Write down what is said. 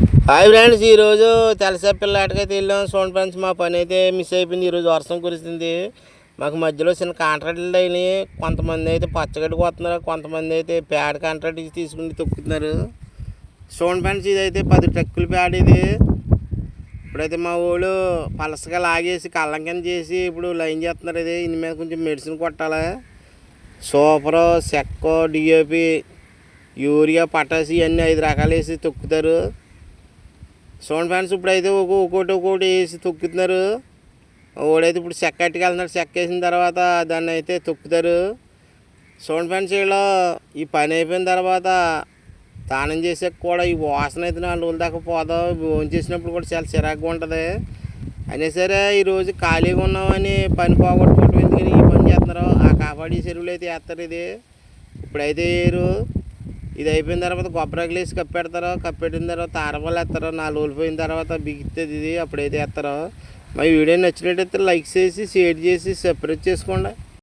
Hi friends ఈరోజు తెలసా పిల్లాటకైతే వెళ్ళాం. సోన్ friends మా పని అయితే మిస్ అయిపోయింది. ఈరోజు వర్షం కురిసింది. మాకు మధ్యలో చిన్న కాంట్రాక్ట్లు అయినాయి కొంతమంది అయితే పచ్చగడ్డికి వస్తున్నారు కొంతమంది అయితే పేడ కాంట్రాక్ట్ తీసుకుని తొక్కుతున్నారు. సోన్ ఫ్రెండ్స్ ఇదైతే పది ట్రక్కులు పేడ ఇది. ఇప్పుడైతే మా ఊళ్ళు పలసగా లాగేసి కళ్ళం కింద చేసి ఇప్పుడు లైన్ చేస్తున్నారు ఇది. ఇన్ని మీద కొంచెం మెడిసిన్ కొట్టాలి. సూపరు సెక్కో డిఏపి యూరియా పటాసి ఇవన్నీ ఐదు రకాలు వేసి తొక్కుతారు. సౌండ్ ఫ్యాన్స్ ఇప్పుడు అయితే ఒక ఒక్కోటి ఒక్కోటి వేసి తొక్కుతున్నారు. ఓడైతే ఇప్పుడు చెక్క అట్టుకెళ్తున్నారు చెక్క వేసిన తర్వాత దాన్ని అయితే తొక్కుతారు. సౌండ్ ఫ్యాన్స్ వీళ్ళు ఈ పని అయిపోయిన తర్వాత స్నానం చేసాక కూడా ఈ వాసన అయితే నాలుగు రోజుల దాకా పోదాం. భోజనం చేసినప్పుడు కూడా చాలా చిరాకుగా ఉంటుంది. అయినా సరే ఈరోజు ఖాళీగా ఉన్నామని పని పోగొట్టుకోవటం ఎందుకని ఈ పని చేస్తున్నారు? ఆ కాపాడి చెరువులు అయితే వేస్తారు ఇది. ఇప్పుడైతే వేయరు ఇది అయిపోయిన తర్వాత కొబ్బరికాయలు వేసి కప్పెడతారు కప్పెట్టిన తర్వాత తారబలు వేస్తారు నాలుగు రోజులు పోయిన తర్వాత బిగుతుంది ఇది అప్పుడైతే వేస్తారు. మా వీడియో నచ్చినట్టయితే లైక్ చేసి షేర్ చేసి సబ్స్క్రైబ్ చేసుకోండి.